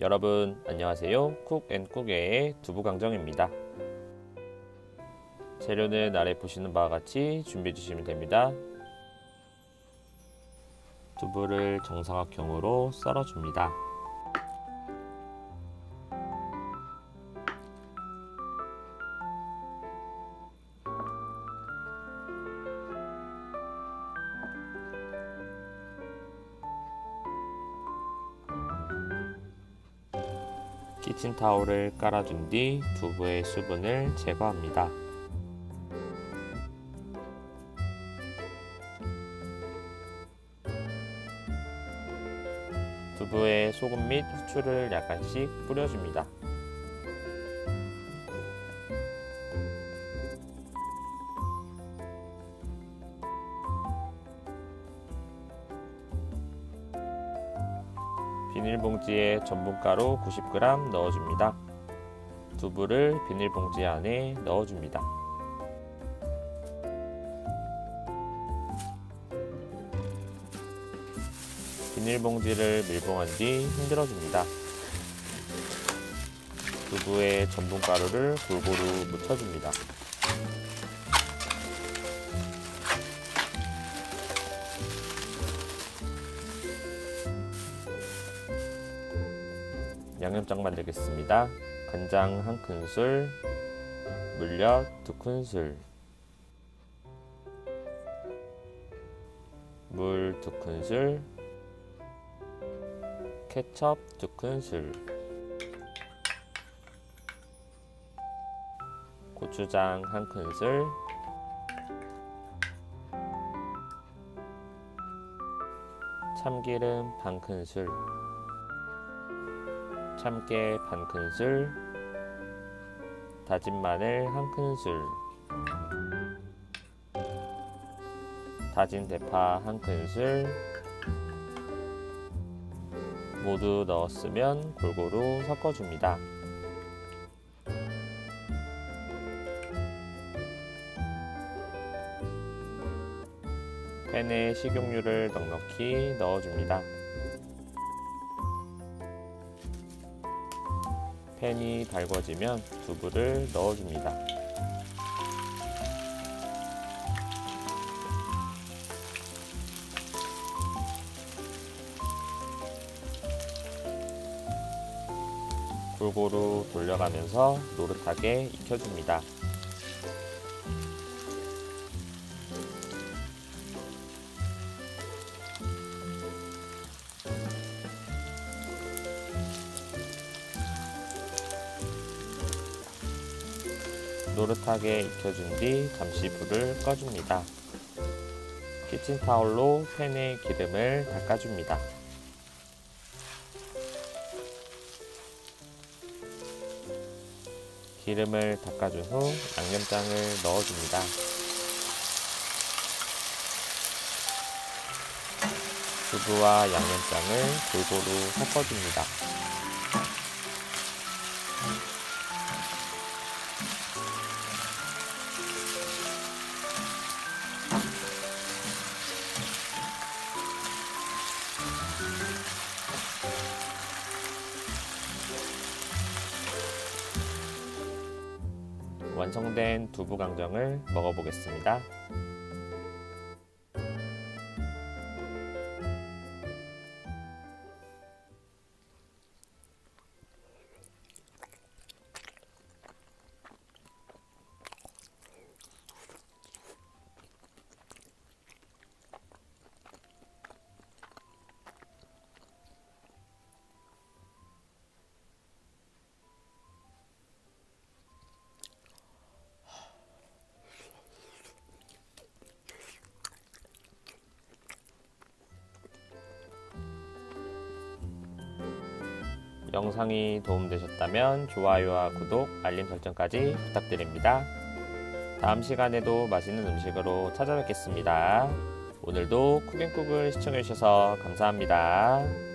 여러분 안녕하세요. 쿡앤쿡의 두부강정입니다. 재료는 아래 보시는 바와 같이 준비해 주시면 됩니다. 두부를 정사각형으로 썰어 줍니다. 키친타올을 깔아준 뒤 두부의 수분을 제거합니다. 두부에 소금 및 후추를 약간씩 뿌려줍니다. 비닐봉지에 전분가루 90g 넣어줍니다. 두부를 비닐봉지 안에 넣어줍니다. 비닐봉지를 밀봉한 뒤 흔들어줍니다. 두부에 전분가루를 골고루 묻혀줍니다. 양념장 만들겠습니다. 간장 한 큰술, 물엿 두 큰술, 물 두 큰술, 케첩 두 큰술, 고추장 한 큰술, 참기름 반 큰술, 참깨 반 큰술, 다진 마늘 한 큰술, 다진 대파 한 큰술, 모두 넣었으면 골고루 섞어줍니다. 팬에 식용유를 넉넉히 넣어줍니다. 팬이 달궈지면 두부를 넣어줍니다. 골고루 돌려가면서 노릇하게 익혀줍니다. 노릇하게 익혀준 뒤 잠시 불을 꺼줍니다. 키친타올로 팬에 기름을 닦아줍니다. 기름을 닦아준 후 양념장을 넣어줍니다. 두부와 양념장을 골고루 섞어줍니다. 완성된 두부 강정을 먹어보겠습니다. 영상이 도움되셨다면 좋아요와 구독, 알림 설정까지 부탁드립니다. 다음 시간에도 맛있는 음식으로 찾아뵙겠습니다. 오늘도 쿡앤쿡을 시청해주셔서 감사합니다.